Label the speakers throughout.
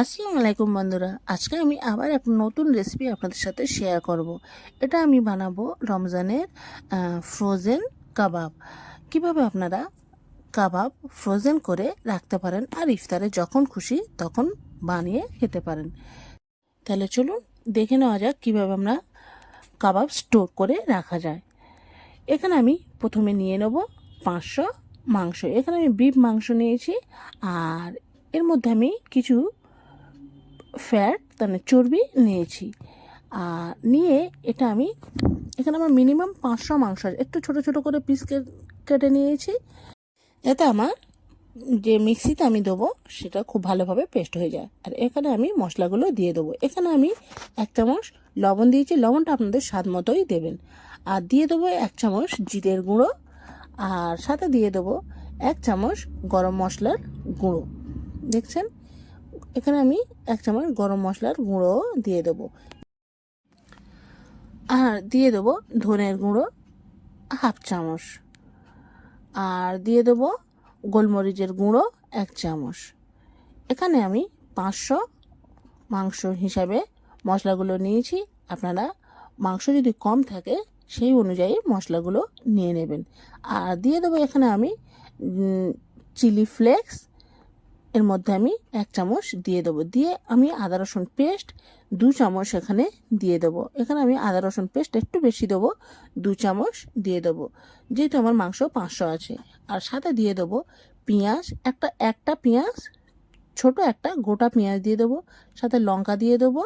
Speaker 1: আসসালামু আলাইকুম বন্ধুরা, আজকে আমি আবার একটা নতুন রেসিপি আপনাদের সাথে শেয়ার করব। এটা আমি বানাবো রমজানের ফ্রোজেন কাবাব কীভাবে আপনারা কাবাব ফ্রোজেন করে রাখতে পারেন আর ইফতারে যখন খুশি তখন বানিয়ে খেতে পারেন। তাহলে চলুন দেখে নেওয়া যাক কীভাবে আমরা কাবাব স্টোর করে রাখা যায়। এখানে আমি প্রথমে নিয়ে নেব পাঁচশো মাংস। এখানে আমি বিফ মাংস নিয়েছি আর এর মধ্যে আমি কিছু ফ্যাট মানে চর্বি নিয়েছি। আর নিয়ে এটা আমি, এখানে আমার মিনিমাম পাঁচশো মাংস আছে। একটু ছোট ছোট করে পিস কেটে নিয়েছি। যাতে আমার যে মিক্সিতে আমি দেবো, সেটা খুব ভালোভাবে পেস্ট হয়ে যায়। আর এখানে আমি মশলাগুলো দিয়ে দেবো। এখানে আমি এক চামচ লবণ দিয়েছি। লবণটা আপনাদের স্বাদ মতোই দেবেন। আর দিয়ে দেবো এক চামচ জিরের গুঁড়ো। আর সাথে দিয়ে দেবো এক চামচ গরম মশলার গুঁড়ো। দেখছেন? এখানে আমি এক চামচ গরম মশলার গুঁড়ো দিয়ে দেবো। আর দিয়ে দেবো ধনের গুঁড়ো হাফ চামচ। আর দিয়ে দেবো গোলমরিচের গুঁড়ো এক চামচ। এখানে আমি পাঁচশো মাংস হিসাবে মশলাগুলো নিয়েছি। আপনারা মাংস যদি কম থাকে, সেই অনুযায়ী মশলাগুলো নিয়ে নেবেন। আর দিয়ে দেবো এখানে আমি চিলি ফ্লেক্স এর মধ্যে আমি এক চামচ দিয়ে দেবো। দিয়ে আমি আদা, রসুন পেস্ট দু চামচ এখানে দিয়ে দেবো। এখানে আমি আদা, রসুন পেস্ট একটু বেশি দেবো, দু চামচ দিয়ে দেবো। যেহেতু আমার মাংস পাঁচশো আছে। আর সাথে দিয়ে দেবো পেঁয়াজ, একটা একটা পেঁয়াজ, ছোট একটা গোটা পেঁয়াজ দিয়ে দেবো। সাথে লঙ্কা দিয়ে দেবো,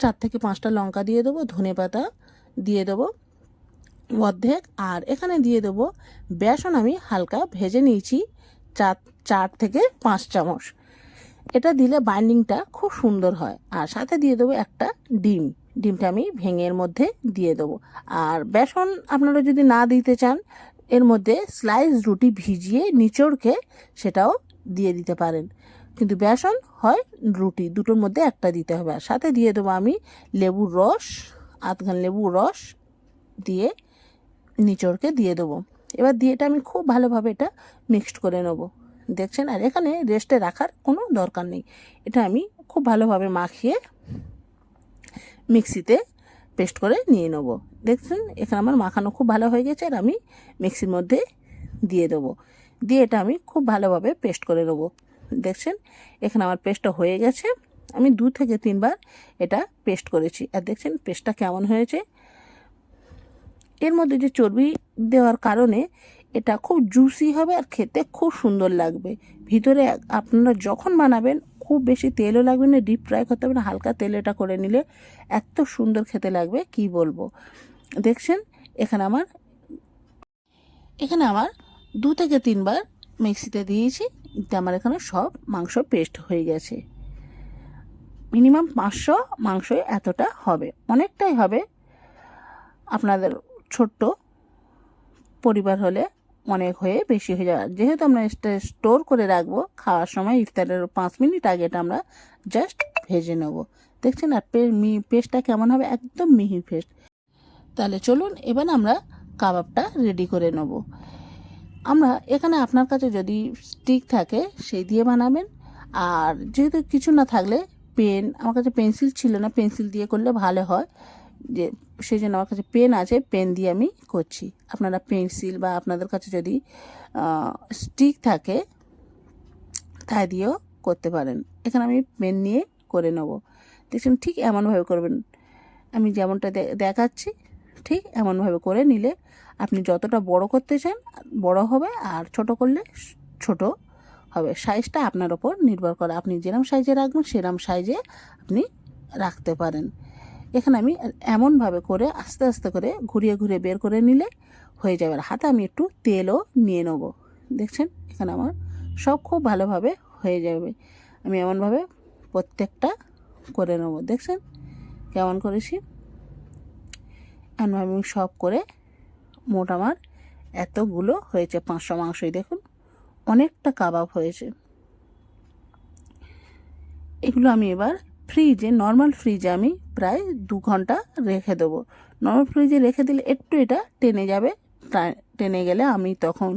Speaker 1: চার থেকে পাঁচটা লঙ্কা দিয়ে দেবো, ধনে পাতা দিয়ে দেবো অর্ধেক। আর এখানে দিয়ে দেবো বেসন আমি হালকা ভেজে নিয়েছি, চার চার থেকে পাঁচ চামচ। এটা দিলে বাইন্ডিংটা খুব সুন্দর হয়। আর সাথে দিয়ে দেবো একটা ডিম। ডিমটা আমি ভেঙে মধ্যে দিয়ে দেবো। আর বেসন আপনারা যদি না দিতে চান, এর মধ্যে স্লাইস রুটি ভিজিয়ে নিচড়কে সেটাও দিয়ে দিতে পারেন। কিন্তু বেসন হয় রুটি, দুটোর মধ্যে একটা দিতে হবে। আর সাথে দিয়ে দেবো আমি লেবুর রস, আধখান লেবুর রস দিয়ে নিচড়কে দিয়ে দেবো। এবার দিয়ে এটা আমি খুব ভালোভাবে এটা মিক্সড করে নেব। দেখছেন? আর এখানে রেস্টে রাখার কোনো দরকার নেই। এটা আমি খুব ভালোভাবে মাখিয়ে মিক্সিতে পেস্ট করে নিয়ে নেব। দেখছেন? এখানে আমার মাখানো খুব ভালো হয়ে গেছে আর আমি মিক্সির মধ্যে দিয়ে দেবো। দিয়ে এটা আমি খুব ভালোভাবে পেস্ট করে নেব। দেখছেন? এখানে আমার পেস্টটা হয়ে গেছে। আমি দু থেকে তিনবার এটা পেস্ট করেছি। আর দেখছেন? পেস্টটা কেমন হয়েছে? এর মধ্যে যে চর্বি দেওয়ার কারণে এটা খুব জুসি হবে আর খেতে খুব সুন্দর লাগবে। ভিতরে আপনারা যখন বানাবেন, খুব বেশি তেলও লাগবে না ডিপ ফ্রাই করতে হবে না, হালকা তেল এটা করে নিলে এত সুন্দর খেতে লাগবে, কি বলব? দেখছেন? এখানে আমার এখানে আমার দু থেকে তিনবার মিক্সিতে দিয়েছি আমার এখানে সব মাংস পেস্ট হয়ে গেছে। মিনিমাম পাঁচশো মাংস এতটা হবে। অনেকটাই হবে। আপনাদের ছোট্ট পরিবার হলে অনেক হয়ে বেশি হয়ে যাবে। যেহেতু আমরা এটা স্টোর করে রাখব, খাওয়ার সময় ইফতারের পাঁচ মিনিট আগে এটা আমরা জাস্ট ভেজে নেব। দেখছেন, আর পেস্টটা কেমন হবে? একদম মিহি পেস্ট। তাহলে চলুন, এবার আমরা কাবাবটা রেডি করে নেব। আমরা এখানে আপনার কাছে যদি স্টিক থাকে, সেই দিয়ে বানাবেন। আর যেহেতু কিছু না থাকলে পেন আমার কাছে পেন্সিল ছিল না পেন্সিল দিয়ে করলে ভালো হয়। যে সেই জন্য আমার কাছে পেন আছে, পেন দিয়ে আমি করছি। আপনারা পেন্সিল বা আপনাদের কাছে যদি স্টিক থাকে, তাই দিয়েও করতে পারেন। এখানে আমি পেন নিয়ে করে নেব। দেখছেন, ঠিক এমনভাবে করবেন। আমি যেমনটা দেখাচ্ছি, ঠিক এমনভাবে করে নিলে আপনি যতটা বড় করতে চান, বড় হবে আর ছোট করলে ছোট হবে। সাইজটা আপনার ওপর নির্ভর করে। আপনি যেরম সাইজে রাখবেন, সেরম সাইজে আপনি রাখতে পারেন। এখানে আমি এমনভাবে করে আস্তে আস্তে করে ঘুরিয়ে ঘুরিয়ে বের করে নিলে হয়ে যাবে আর হাতে আমি একটু তেলও নিয়ে নেব। দেখছেন? এখানে আমার সব খুব ভালোভাবে হয়ে যাবে। আমি এমনভাবে প্রত্যেকটা করে নেব। দেখছেন? কেমন করেছি? এমনভাবে আমি সব করে মোট আমার এতগুলো হয়েছে, পাঁচশো মাংসই। দেখুন, অনেকটা কাবাব হয়েছে। এগুলো আমি এবার ফ্রিজে নর্মাল ফ্রিজে আমি প্রায় দু ঘণ্টা রেখে দেবো। নর্মাল ফ্রিজে রেখে দিলে একটু এটা টেনে যাবে টেনে গেলে আমি তখন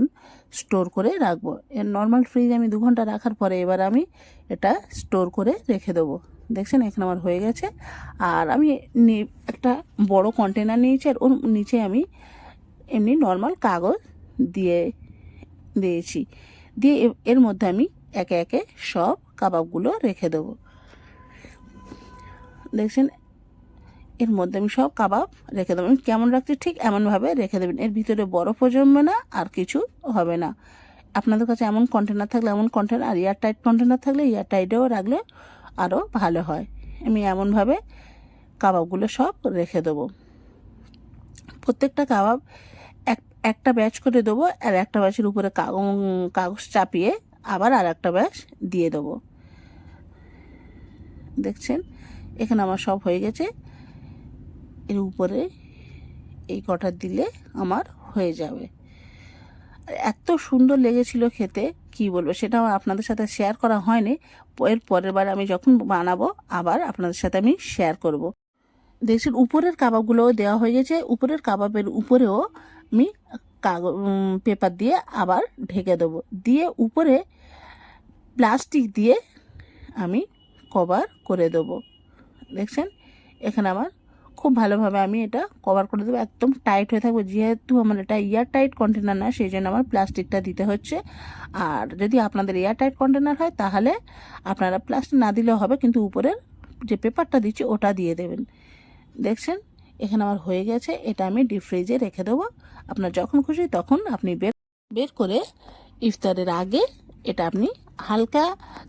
Speaker 1: স্টোর করে রাখব। এর নর্মাল ফ্রিজ আমি দু ঘণ্টা রাখার পরে এবার আমি এটা স্টোর করে রেখে দেবো। দেখছেন? এখানে আমার হয়ে গেছে। আর আমি একটা বড় কন্টেনার নিয়েছি আর ওর নিচে আমি এমনি নর্মাল কাগজ দিয়ে দিয়েছি। দিয়ে এর মধ্যে আমি একে একে সব কাবাবগুলো রেখে দেবো। দেখছেন, এর মধ্যে আমি সব কাবাব রেখে দেবো। আমি কেমন রাখছি ঠিক এমনভাবে রেখে দেবেন। এর ভিতরে বরফও জমবে না, আর কিছু হবে না। আপনাদের কাছে এমন কন্টেনার থাকলে এমন কন্টেনার আর এয়ার টাইট কন্টেনার থাকলে এয়ার টাইটেও রাখলে আরও ভালো হয়। আমি এমনভাবে কাবাবগুলো সব রেখে দেবো। প্রত্যেকটা কাবাব এক, একটা ব্যাচ করে দেবো, আর একটা ব্যাচের উপরে কাগ- কাগজ চাপিয়ে আবার আর একটা ব্যাচ দিয়ে দেবো। দেখছেন? এখানে আমার সব হয়ে গেছে। এর উপরে এই কটা দিলে আমার হয়ে যাবে। এত সুন্দর লেগেছিল খেতে, কি বলব সেটা আপনাদের সাথে শেয়ার করা হয়নি। এর পরের বার আমি যখন বানাবো, আবার আপনাদের সাথে আমি শেয়ার করব। দেখছেন, উপরের কাবাবগুলোও দেওয়া হয়ে গেছে। উপরের কাবাবের উপরেও আমি কাগজ পেপার দিয়ে আবার ঢেকে দেবো। দিয়ে উপরে প্লাস্টিক দিয়ে আমি কভার করে দেবো। দেখছেন? এখানে আমার খুব ভালোভাবে আমি এটা কভার করে দেবো। একদম টাইট হয়ে থাকবে। যেহেতু আমার এটা এয়ার টাইট কন্টেনার না, সেই জন্য আমার প্লাস্টিকটা দিতে হচ্ছে। আর যদি আপনাদের এয়ার টাইট কন্টেনার হয়, তাহলে আপনারা প্লাস্টিক না দিলেও হবে, কিন্তু উপরের যে পেপারটা দিচ্ছি, ওটা দিয়ে দেবেন। দেখছেন? এখানে আমার হয়ে গেছে। এটা আমি ডিপ ফ্রিজে রেখে দেবো। আপনার যখন খুশি তখন আপনি বের বের করে ইফতারের আগে এটা আপনি হালকা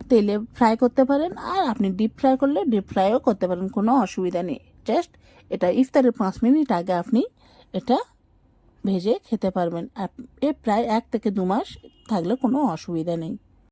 Speaker 1: তেলে ফ্রাই করতে পারেন, আর আপনি ডিপ ফ্রাই করলে ডিপ ফ্রাইও করতে পারেন, কোনো অসুবিধা নেই। জাস্ট এটা ইফতারের পাঁচ মিনিট আগে আপনি এটা ভেজে খেতে পারবেন। আর এ প্রায় এক থেকে দু মাস থাকলে কোনো অসুবিধা নেই।